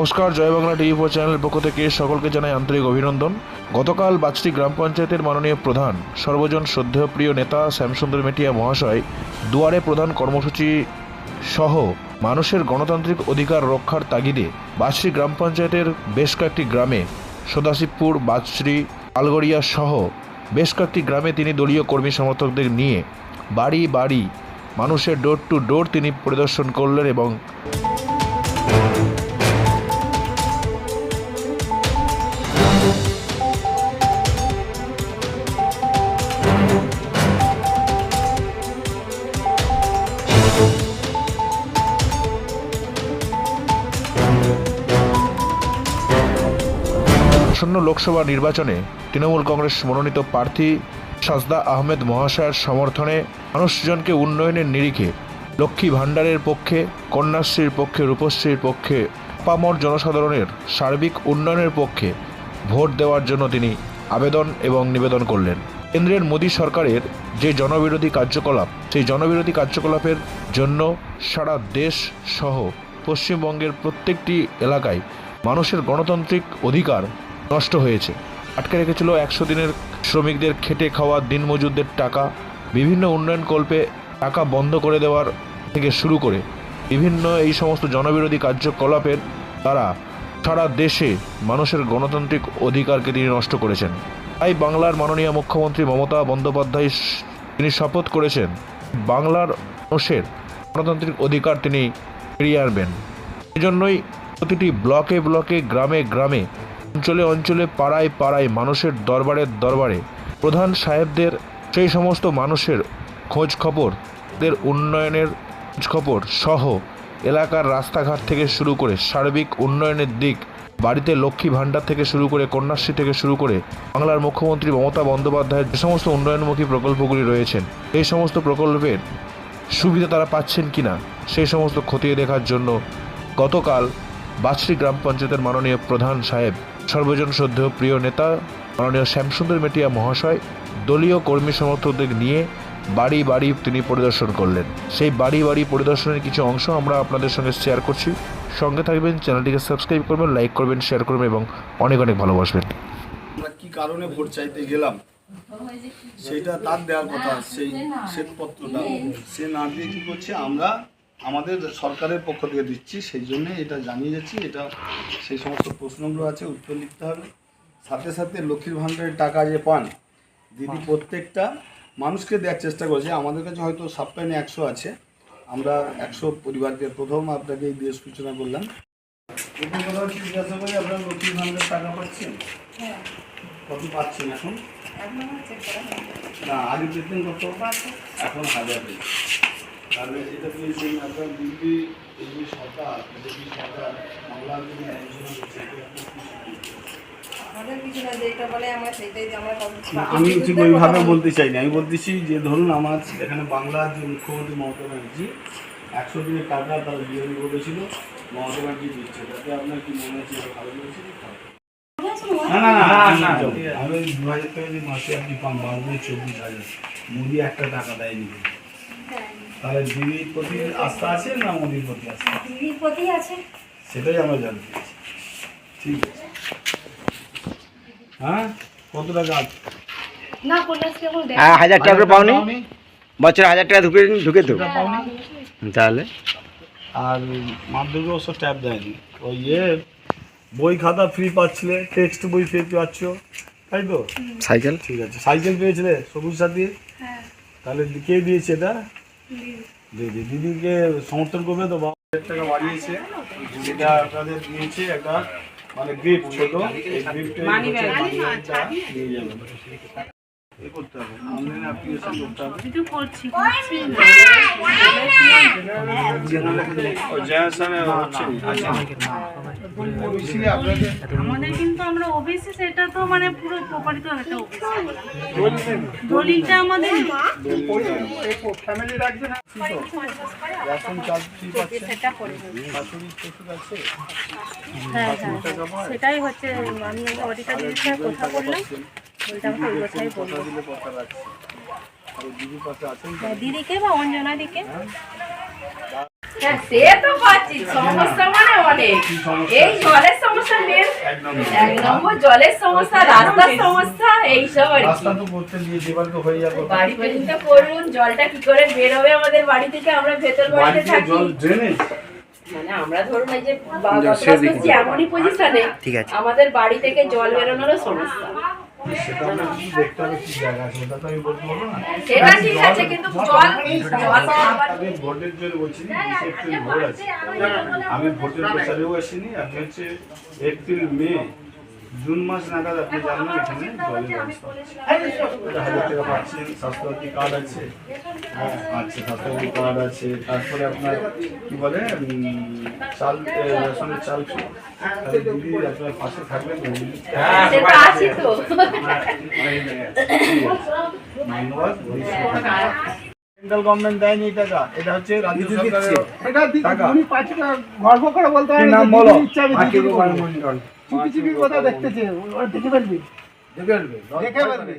নমস্কার, জয় Bangla TV four চ্যানেলের পক্ষ থেকে সকলকে জানাই আন্তরিক অভিনন্দন। গতকাল বাচটি গ্রাম পঞ্চায়েতের মাননীয় প্রধান, সর্বজন শ্রদ্ধেয় প্রিয় নেতা শ্যামসুন্দর মেটিয়া মহাশয়, দুয়ারে প্রধান কর্মসূচি সহ মানুষের গণতান্ত্রিক অধিকার রক্ষার তাগিদে বাচড়ি গ্রাম পঞ্চায়েতের বেশ কয়েকটি গ্রামে সদাশিবপুর বাচড়ি আলগড়িয়া সহ বেশ কয়েকটি গ্রামে তিনি দলীয় কর্মী সমর্থকদের নিয়ে বাড়ি বাড়ি মানুষের ডোর টু ডোর তিনি পরিদর্শন করলেন এবং আসন্ন লোকসভা নির্বাচনে তৃণমূল কংগ্রেস মনোনীত প্রার্থী সাজদা আহমেদ মহাশয়ের সমর্থনে মানুষজনকে উন্নয়নের নিরিখে লক্ষ্মী ভাণ্ডারের পক্ষে, কন্যাশ্রীর পক্ষে, রূপশ্রীর পক্ষে পামর জনসাধারণের সার্বিক উন্নয়নের পক্ষে ভোট দেওয়ার জন্য তিনি আবেদন এবং নিবেদন করলেন। কেন্দ্রের মোদী সরকারের যে জনবিরোধী কার্যকলাপ, সেই জনবিরোধী কার্যকলাপের জন্য সারা দেশ সহ পশ্চিমবঙ্গের প্রত্যেকটি এলাকায় মানুষের গণতান্ত্রিক অধিকার নষ্ট হয়েছে। আটকে রেখেছিল একশো দিনের শ্রমিকদের খেটে খাওয়া দিনমজুরদের টাকা, বিভিন্ন উন্নয়ন কল্পে টাকা বন্ধ করে দেওয়ার থেকে শুরু করে বিভিন্ন এই সমস্ত জনবিরোধী কার্যকলাপের দ্বারা সারা দেশে মানুষের গণতান্ত্রিক অধিকারকে তিনি নষ্ট করেছেন। তাই বাংলার মাননীয় মুখ্যমন্ত্রী মমতা বন্দ্যোপাধ্যায় তিনি শপথ করেছেন, বাংলার মানুষের গণতান্ত্রিক অধিকার তিনি ফিরিয়ে আনবেন। এজন্যই প্রতিটি ব্লকে ব্লকে, গ্রামে গ্রামে অঞ্চলে অঞ্চলে, পাড়ায় পাড়ায়, মানুষের দরবারে দরবারে প্রধান সাহেবদের সেই সমস্ত মানুষের খোঁজ খবর, দের উন্নয়নের খবর সহ এলাকার রাস্তাঘাট থেকে শুরু করে সার্বিক উন্নয়নের দিক, বাড়িতে লক্ষ্মী ভাণ্ডার থেকে শুরু করে কন্যাশ্রী থেকে শুরু করে বাংলার মুখ্যমন্ত্রী মমতা বন্দ্যোপাধ্যায়ের যে সমস্ত উন্নয়নমুখী প্রকল্পগুলি রয়েছেন এই সমস্ত প্রকল্পের সুবিধা তারা পাচ্ছেন কিনা, সেই সমস্ত খতিয়ে দেখার জন্য গতকাল বাছড়ি গ্রাম পঞ্চায়েতের মাননীয় প্রধান সাহেব সর্বজন শ্রদ্ধেয় প্রিয় নেতা, মাননীয় শ্যামসুন্দর মেটিয়া মহাশয়, দলীয় কর্মী সমর্থকদের নিয়ে বাড়ি বাড়ি তিনি পরিদর্শন করলেন। সেই বাড়ি বাড়ি পরিদর্শনের কিছু অংশ আমরা আপনাদের সঙ্গে শেয়ার করছি। সঙ্গে থাকবেন, চ্যানেলটিকে সাবস্ক্রাইব করবেন লাইক করবেন শেয়ার করবেন এবং অনেক অনেক ভালোবাসবেন। আমরা কি কারণে ভোট চাইতে গেলাম? সেটা তার দেওয়ার কথা, সেই শ্বেতপত্রটা। সে না দিয়ে কি করছে? আমরা আমাদের সরকারের পক্ষ থেকে দিচ্ছি সেই জন্য এটা জানিয়ে যাচ্ছি। এটা সেই সমস্ত প্রশ্নগুলো আছে উত্তর লিখতে হবে। সাথে সাথে লক্ষ্মীর ভাণ্ডারের টাকা যে পান দিদি প্রত্যেকটা মানুষকে দেওয়ার চেষ্টা করছে। আমাদের কাছে হয়তো সাপ্তাহে একশো আছে। আমরা একশো পরিবারকে প্রথম আপনাকে এই দিয়ে সূচনা করলাম। প্রথম কথা হচ্ছে জিজ্ঞাসা করি আপনার লক্ষ্মীর ভাণ্ডারের টাকা পাচ্ছেন? কত পাচ্ছেন এখন? না আগে পেতেন কত? এখন হাজার। তাহলে এটা আপনার দিদি এই সরকার বিজেপি সরকার আপনার বলে আমরা সেটাই যে আমরা না, আমি ঠিক ওইভাবে বলতে চাই না আমি বলতেছি যে ধরুন আমার এখানে বাংলার যে মুখ্যমন্ত্রী মমতা ব্যানার্জি একশো দিনের টাকা তারা বিতরণ করেছিল মমতা ব্যানার্জি দিচ্ছে তাতে আপনার কি মনে হচ্ছে ভালো লেগেছে? না না না না আমি দু হাজার টাকা যে মাসে আপনি পান বারো চব্বিশ হাজার মোদি একটা টাকা দেয়নি তাহলে দিদির প্রতি আস্থা আছে না মোদির প্রতি আস্থা? দিদির প্রতি আছে। সেটাই আমরা জানতে চাইছি। ঠিক আছে। হ্যাঁ? কত টাকা না হ্যাঁ হাজার টাকা পাওনি? বছরে হাজার টাকা ঢুকে ঢুকে তো? তাহলে? আর মাধ্যমিক অবশ্য ট্যাব দেয়নি। ওই ইয়ে বই খাতা ফ্রি পাচ্ছিলে টেক্সট বই ফ্রি পাচ্ছ। তাই তো? সাইকেল? ঠিক আছে। সাইকেল পেয়েছিলে সবুজ সাথী? হ্যাঁ। তাহলে কে দিয়েছে এটা? দিদি দিদিকে সমর্থন করবে তো বাবা। হাজার টাকা বাড়িয়েছে। যেটা আপনাদের দিয়েছে একটা মানে গিফট ছোট। এই গিফটে নিয়ে যাবেন এ করতে হবে অনলাইন অ্যাপ্লিকেশন করতে হবে। ও জেনারেশনে হচ্ছে ওবিসি আপনাদের আমাদের কিন্তু আমরা ওবিসি সেটা তো মানে পুরো প্রপারিত একটা ওবিসি দলিলটা আমাদের সেটা করে আছে হ্যাঁ হ্যাঁ। সেটাই হচ্ছে আমি কথা বললাম। ওইটা আমাকে ওই কথাই বলব কথা দিলে কথা রাখছি আর ওই দিদির পাশে আছেন তো? দিদিকে বা অঞ্জনা দিকে হ্যাঁ সে তো পাচ্ছি সমস্যা মানে অনেক এই জলের সমস্যা মেন এক নম্বর জলের সমস্যা রাস্তার সমস্যা এইসব আর কি রাস্তা তো করতে দিয়ে যেবার তো হয়ে যাবে বাড়ি পর্যন্ত করুন জলটা কি করে বেরোবে আমাদের বাড়ি থেকে আমরা ভেতর বাড়িতে থাকি মানে আমরা ধরুন এই যে এমনই পজিশনে আমাদের বাড়ি থেকে জল বেরোনোরও সমস্যা সেটা আমরা দেখতে হবে কি জায়গা আছে সেটা তো আমি বলতে পারব না সেটা ঠিক আছে কিন্তু জল জল আমি ভোটের জন্য বলছি ভোট আছে আমি ভোটের প্রচারেও আসিনি আপনি হচ্ছে এপ্রিল মে জুন মাস নাগাদ আপনি জানবেন এখানে জলের ব্যবস্থা। এটা হাজার টাকা পাচ্ছেন স্বাস্থ্যসাথী কার্ড আছে। আচ্ছা স্বাস্থ্যসাথী কার্ড আছে। তারপরে আপনার কি বলে চাল রেশনের চাল তাহলে দিদি আপনার পাশে থাকবেন সেটা আছে তো। ধন্যবাদ সেন্ট্রাল গভর্নমেন্ট দেয়নি টাকা। এটা হচ্ছে রাজ্য সরকারের টাকা। গর্ব করে বলতে নাম বলো। মন্ডল চুপি চুপি কথা দেখতেছে ওরা দেখে ফেলবি। দেখে আসবে দেখে ফেলবি।